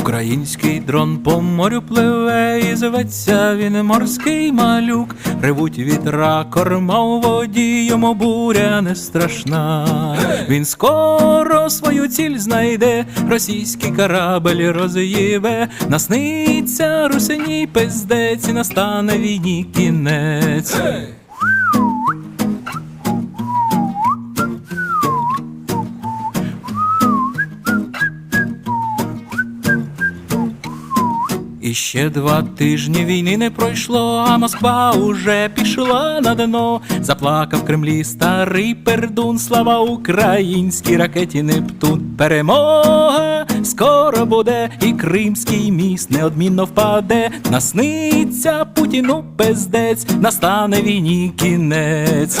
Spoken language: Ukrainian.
Український дрон по морю пливе і зветься він морський малюк. Ревуть вітра, корма у воді, йому буря не страшна. Він скоро свою ціль знайде, російський корабель роз'їбе, насниться русиній пиздець, і настане війні кінець. І ще два тижні війни не пройшло, а Москва уже пішла на дно. Заплакав Кремлі старий пердун, слава українській ракеті Нептун. Перемога скоро буде, і Кримський міст неодмінно впаде. Насниться Путіну пиздець, настане війні кінець.